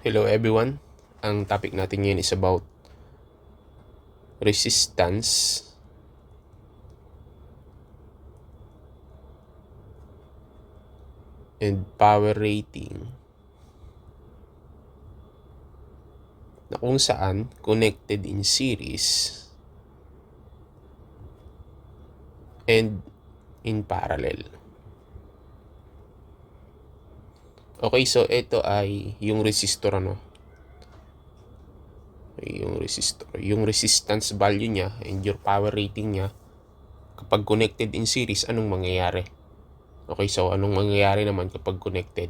Hello everyone. Ang topic natin ngayon is about resistance and power rating na kung saan connected in series and in parallel. Okay, so ito ay yung resistor ano. Yung resistor, yung resistance value niya and your power rating niya kapag connected in series, anong mangyayari? Okay, so anong mangyayari naman kapag connected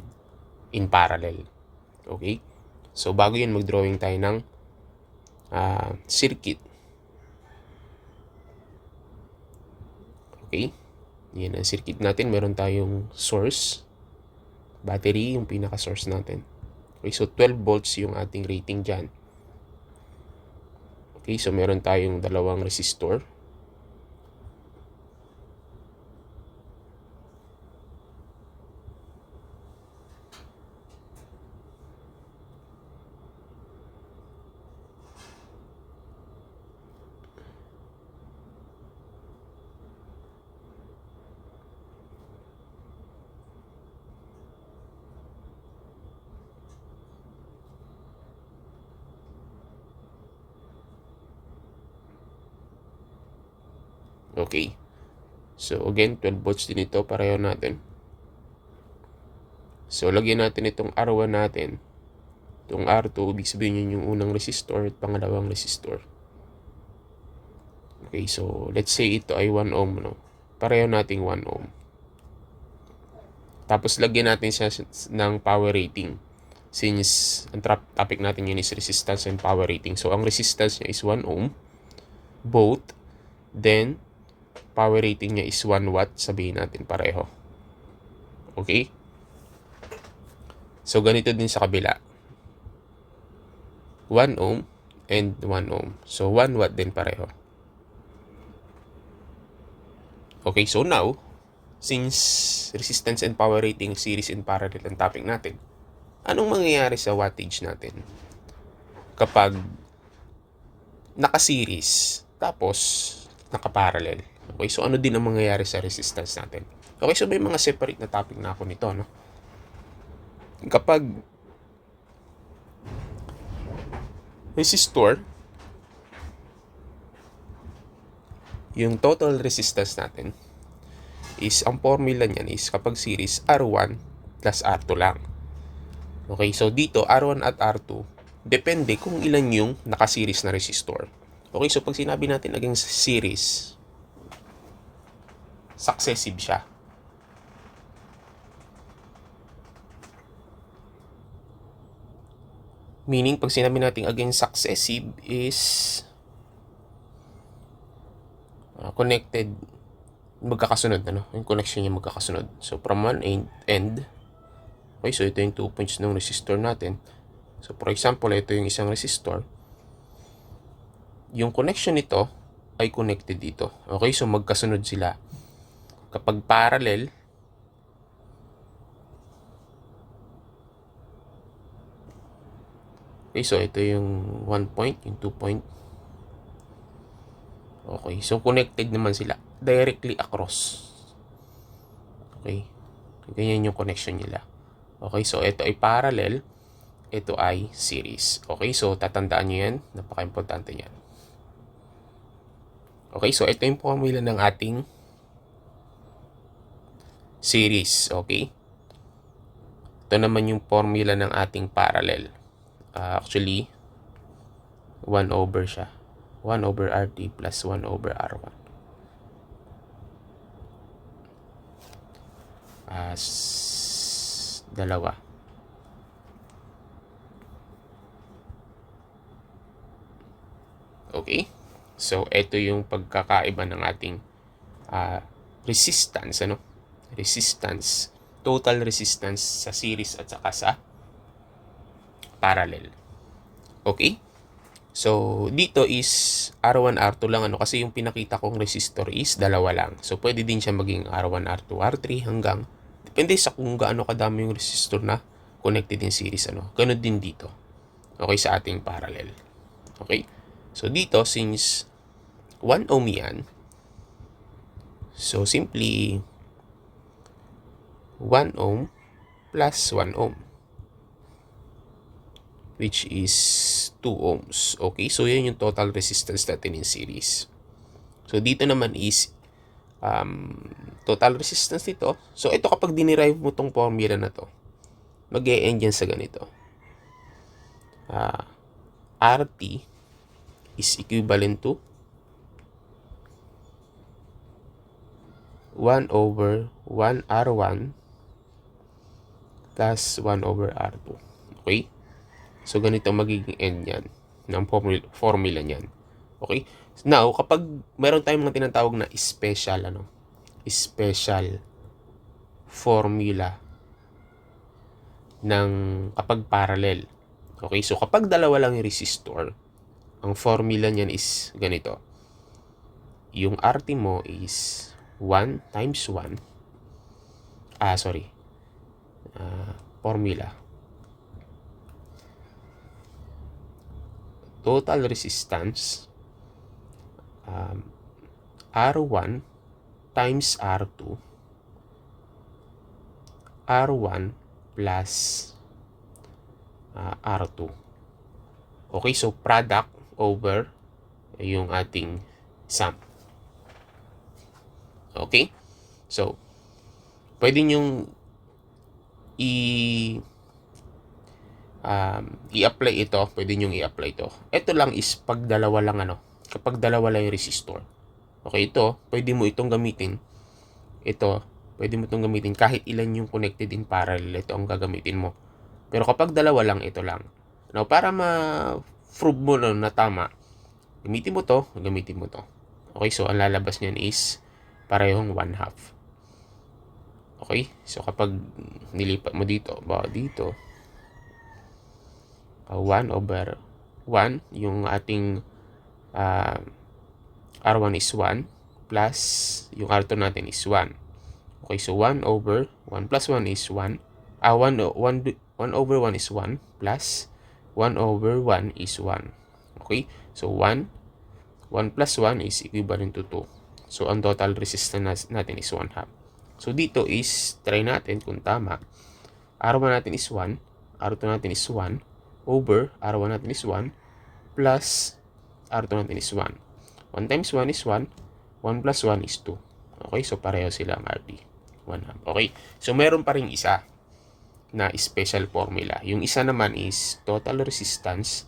in parallel? Okay? So bago yan mag-drawing tayo ng ah, circuit. Okay? Yan ang circuit natin. Meron tayong source, battery, yung pinaka-source natin. Okay, so 12 volts yung ating rating dyan. Okay, so meron tayong dalawang resistor. Okay. So again, 12 volts din ito, pareho natin. So lagyan natin itong R1 natin. Itong R2, ibig sabihin yun yung unang resistor at pangalawang resistor. Okay, so let's say ito ay 1 ohm, no? Pareho nating 1 ohm. Tapos lagyan natin siya ng power rating. Since ang topic natin yun is resistance and power rating. So ang resistance niya is 1 ohm. Both. Then, power rating niya is 1 watt, sabihin natin pareho. Okay? So, ganito din sa kabila. 1 ohm and 1 ohm. So, 1 watt din pareho. Okay, so now, since resistance and power rating series in parallel ang topic natin, anong mangyayari sa wattage natin kapag naka-series tapos naka-parallel? Okay, so ano din ang mangyayari sa resistance natin? Okay, so may mga separate na topic na ako nito, no? Kapag resistor, yung total resistance natin is, ang formula niyan is kapag series R1 plus R2 lang. Okay, so dito R1 at R2, depende kung ilan yung naka-series na resistor. Okay, so pag sinabi natin naging series, successive siya. Meaning, pag sinabi natin again successive is uh, connected, magkakasunod, ano? Yung connection niya magkakasunod. So, from one end, end, okay, so ito yung two points ng resistor natin. So, for example, ito yung isang resistor. Yung connection nito ay connected dito. Okay, so magkasunod sila. Kapag parallel, Okay, so ito yung 1 point, yung 2 point. Okay, so connected naman sila directly across. Okay, ganyan yung connection nila. Okay, so ito ay parallel, ito ay series. Okay, so tatandaan nyo yan, napaka-importante yan. Okay, so ito yung formula ng ating series. Okay, ito naman yung formula ng ating parallel. Uh, actually, 1 over siya. 1 over RT plus 1 over R1. As dalawa. Okay? So, ito yung pagkakaiba ng ating uh, resistance, ano? Resistance. Total resistance sa series at saka sa parallel. Okay? So, dito is R1, R2 lang ano kasi yung pinakita kong resistor is dalawa lang. So, pwede din siya maging R1, R2, R3 hanggang depende sa kung gaano kadami yung resistor na connected in series ano. Ganun din dito. Okay, sa ating parallel. Okay? So, dito, since 1 ohm yan, so simply 1 ohm plus 1 ohm which is 2 ohms. Okay, so yan yung total resistance natin in series. So dito naman is um, total resistance nito. So ito kapag dinerive mo tong formula na to, mag e end sa ganito. Uh, RT is equivalent to 1 over 1 R1 plus 1 over R2. Okay? So, ganito magiging end yan ng formula, formula niyan. Okay? Now, kapag meron tayong mga tinatawag na special, ano? Special formula ng kapag parallel. Okay? So, kapag dalawa lang yung resistor, ang formula niyan is ganito. Yung RT mo is 1 times 1. Ah, sorry. Uh, formula. Total resistance um, R1 times R2 R1 plus uh, R2 okay so product over yung ating sum. Okay? So pwede nyong i um, i-apply ito, pwede nyo i-apply ito. Ito lang is pag dalawa lang ano, kapag dalawa lang yung resistor. Okay, ito, pwede mo itong gamitin. Ito, pwede mo itong gamitin kahit ilan yung connected in parallel, ito ang gagamitin mo. Pero kapag dalawa lang, ito lang. Now, para ma-prove mo no, na tama, gamitin mo to, gamitin mo to. Okay, so ang lalabas niyan is parehong 1 half. Okay, so kapag nilipat mo dito, ba dito, uh, 1 over 1, yung ating uh, R1 is 1 plus yung R2 natin is 1. Okay, so 1 over 1 plus 1 is 1. Ah, 1, 1, 1 over 1 is 1 plus 1 over 1 is 1. Okay, so 1, 1 plus 1 is equivalent to 2. So, ang total resistance natin is 1 half. So, dito is, try natin kung tama. R1 natin is 1, R2 natin is 1, over R1 natin is 1 plus R2 natin is 1. 1 times 1 is 1. 1 plus 1 is 2. Okay, so pareho sila ang RD. 1 half. Okay, so meron pa rin isa na special formula. Yung isa naman is total resistance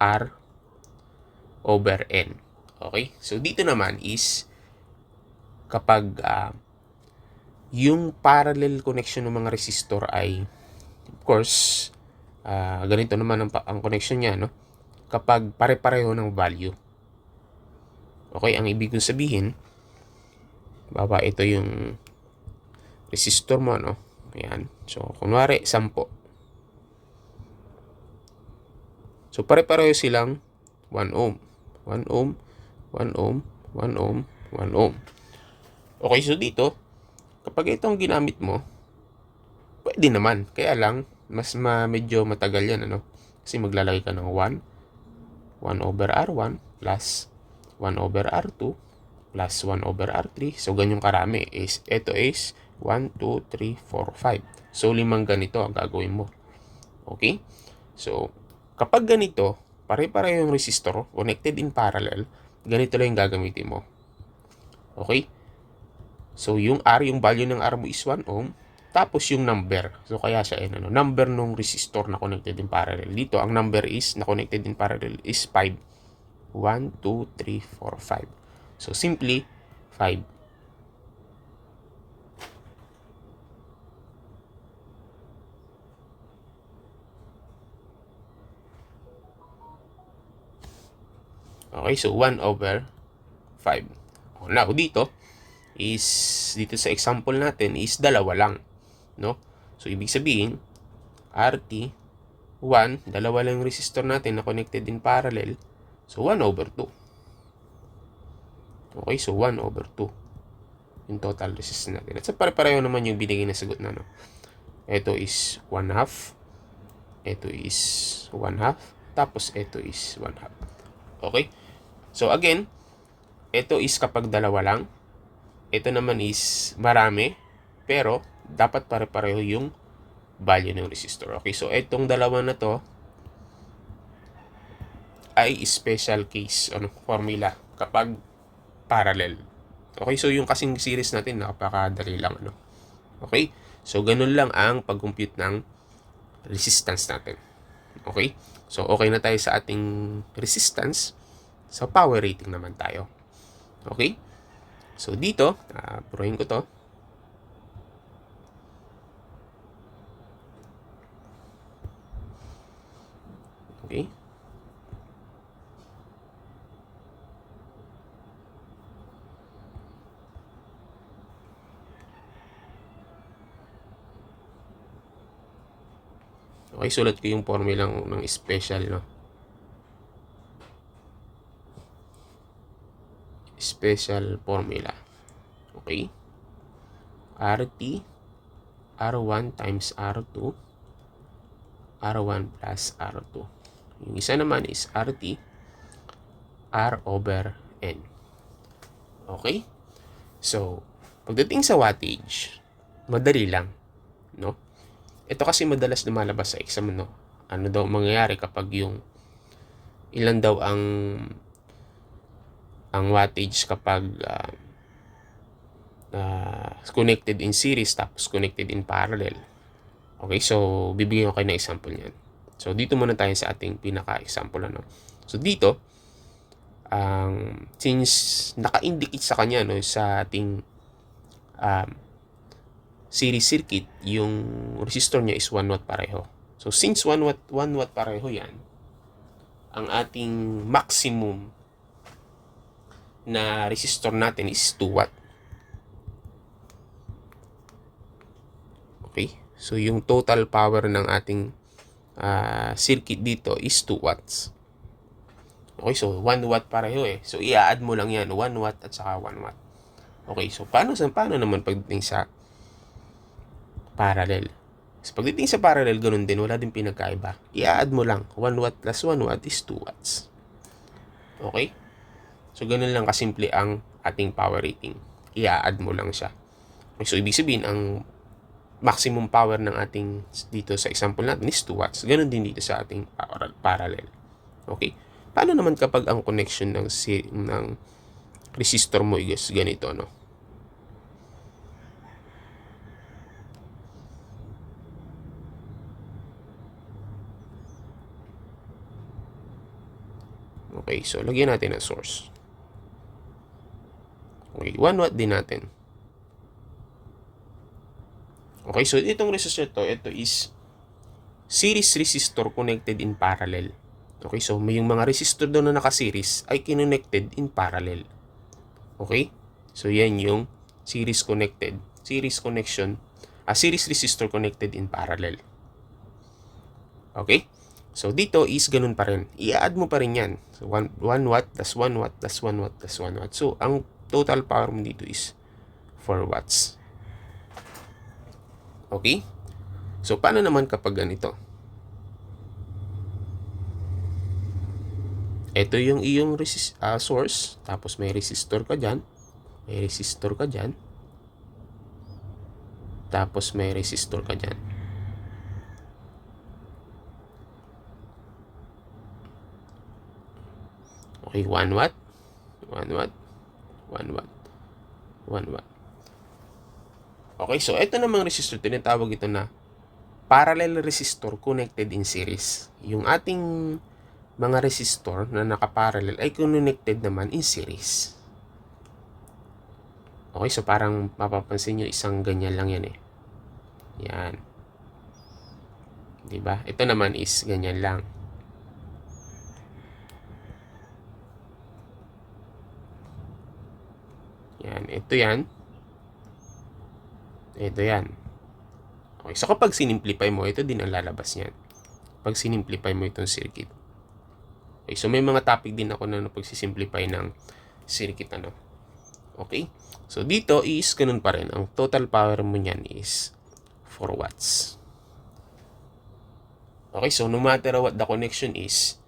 R over N. Okay, so dito naman is kapag uh, yung parallel connection ng mga resistor ay Of course, uh, ganito naman ang, ang connection niya, no? Kapag pare-pareho ng value. Okay, ang ibig kong sabihin, baba ito yung resistor mo, no? Ayan. So, kunwari, 10. So, pare-pareho silang 1 ohm. 1 ohm, 1 ohm, 1 ohm, 1 ohm. Okay, so dito, kapag itong ginamit mo, Pwede naman. Kaya lang, mas ma medyo matagal yan, ano? Kasi maglalagay ka ng 1. 1 over R1 plus 1 over R2 plus 1 over R3. So, ganyong karami. Is, ito is 1, 2, 3, 4, 5. So, limang ganito ang gagawin mo. Okay? So, kapag ganito, pare-pareho yung resistor connected in parallel, ganito lang yung gagamitin mo. Okay? So, yung R, yung value ng R mo is 1 ohm. Tapos yung number. So kaya siya ay ano, number nung resistor na connected in parallel. Dito ang number is na connected in parallel is 5. 1 2 3 4 5. So simply 5. Okay, so 1 over 5. Now, dito is, dito sa example natin is dalawa lang no? So, ibig sabihin, RT, 1, dalawa lang yung resistor natin na connected in parallel. So, 1 over 2. Okay, so 1 over 2 yung total resistance natin. At sa pare-pareho naman yung binigay na sagot na, no? Ito is 1 half ito is 1 half, tapos ito is 1 half. Okay? So again, ito is kapag dalawa lang, ito naman is marami, pero dapat pare-pareho yung value ng resistor. Okay, so itong dalawa na to ay special case ano, formula kapag parallel. Okay, so yung kasing series natin napakadali lang ano. Okay? So ganun lang ang pag-compute ng resistance natin. Okay? So okay na tayo sa ating resistance. Sa power rating naman tayo. Okay? So dito, uh, puruhin ko to. Okay? Okay, sulat ko yung formula ng special, no? Special formula. Okay? RT R1 times R2 R1 plus R2. Yung isa naman is RT R over N. Okay? So, pagdating sa wattage, madali lang, no? Ito kasi madalas lumalabas sa exam, no? Ano daw mangyayari kapag yung ilan daw ang ang wattage kapag uh, uh, connected in series tapos connected in parallel. Okay, so bibigyan ko kayo ng example niyan. So dito muna tayo sa ating pinaka-example ano. So dito ang um, since naka-indicate sa kanya no sa ating um, series circuit, yung resistor niya is 1 watt pareho. So, since 1 watt, 1 watt pareho yan, ang ating maximum na resistor natin is 2 watt. Okay? So, yung total power ng ating uh, circuit dito is 2 watts. Okay, so 1 watt pareho eh. So, i-add mo lang yan, 1 watt at saka 1 watt. Okay, so paano, paano naman pagdating sa parallel. So, pagdating sa parallel, ganun din, wala din pinagkaiba. I-add mo lang, 1 watt plus 1 watt is 2 watts. Okay? So, ganun lang kasimple ang ating power rating. I-add mo lang siya. So, ibig sabihin, ang maximum power ng ating dito sa example natin is 2 watts. Ganun din dito sa ating parallel. Okay? Paano naman kapag ang connection ng, si, ng resistor mo is ganito, no? Okay, so lagyan natin ang source. Okay, 1 watt din natin. Okay, so itong resistor to, ito is series resistor connected in parallel. Okay, so may yung mga resistor doon na naka-series ay connected in parallel. Okay? So yan yung series connected, series connection, a series resistor connected in parallel. Okay? So, dito is ganun pa rin. I-add mo pa rin yan. So, 1, 1 watt, plus 1 watt, plus 1 watt, plus 1 watt. So, ang total power mo dito is 4 watts. Okay? So, paano naman kapag ganito? Ito yung iyong resist, uh, source. Tapos may resistor ka dyan. May resistor ka dyan. Tapos may resistor ka dyan. Okay, 1 watt. 1 watt. 1 watt. 1 watt. Okay, so ito namang resistor, tinatawag ito na parallel resistor connected in series. Yung ating mga resistor na nakaparallel ay connected naman in series. Okay, so parang mapapansin nyo isang ganyan lang yan eh. Yan. 'Di ba? Ito naman is ganyan lang. Yan, ito yan. Ito yan. Okay, so kapag sinimplify mo, ito din ang lalabas niyan. Pag sinimplify mo itong circuit. Okay, so may mga topic din ako na pagsisimplify ng circuit ano. Okay? So dito is ganun pa rin. Ang total power mo niyan is 4 watts. Okay, so no matter what the connection is,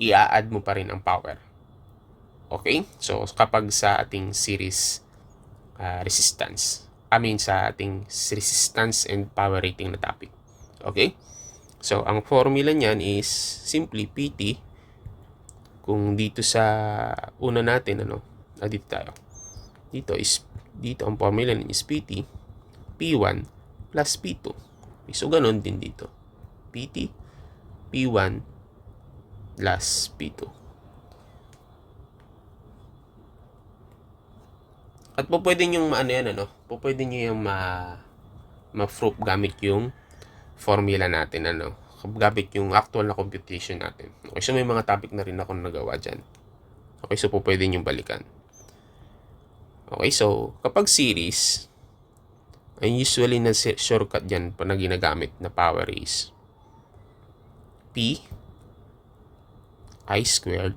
i-add mo pa rin ang power. Okay? So, kapag sa ating series uh, resistance, I mean sa ating resistance and power rating na topic. Okay? So, ang formula niyan is simply PT. Kung dito sa una natin, ano, ah, dito tayo. Dito is, dito ang formula niyan is PT, P1 plus P2. Okay, so, ganun din dito. PT, P1 plus P2. At po pwede nyo maano yan, ano? Po pwede nyo yung ma ma-proof gamit yung formula natin, ano? Gamit yung actual na computation natin. Okay, so may mga topic na rin ako nagawa dyan. Okay, so po pwede nyo balikan. Okay, so kapag series, ang usually na shortcut dyan pa na ginagamit na power is P I squared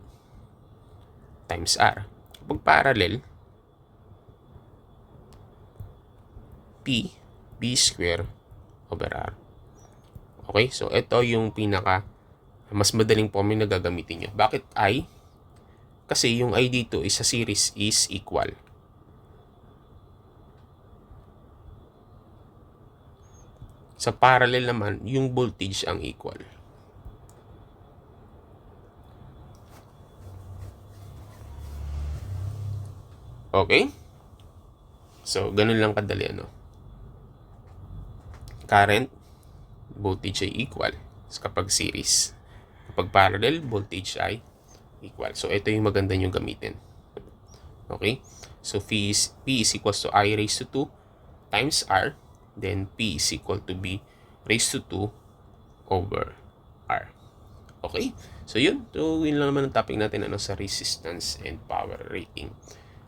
times R. Kapag parallel, B square over R. Okay, so ito yung pinaka mas madaling formula na gagamitin nyo. Bakit I? Kasi yung I dito is sa series is equal. Sa parallel naman, yung voltage ang equal. Okay? So, ganun lang kadali ano. Current, voltage ay equal So, kapag series. Kapag parallel, voltage ay equal. So, ito yung maganda nyo gamitin. Okay? So, P is, P is equals to I raised to 2 times R. Then, P is equal to B raised to 2 over R. Okay? So, yun. So, yun lang naman ang topic natin ano, sa resistance and power rating.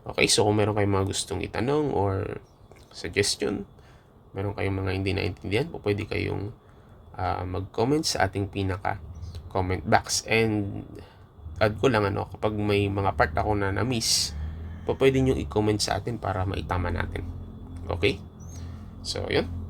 Okay, so kung meron kayong mga gustong itanong or suggestion, meron kayong mga hindi naintindihan, po pwede kayong uh, mag-comment sa ating pinaka comment box. And add ko lang ano, kapag may mga part ako na na-miss, po pwede nyo i-comment sa atin para maitama natin. Okay? So, yun.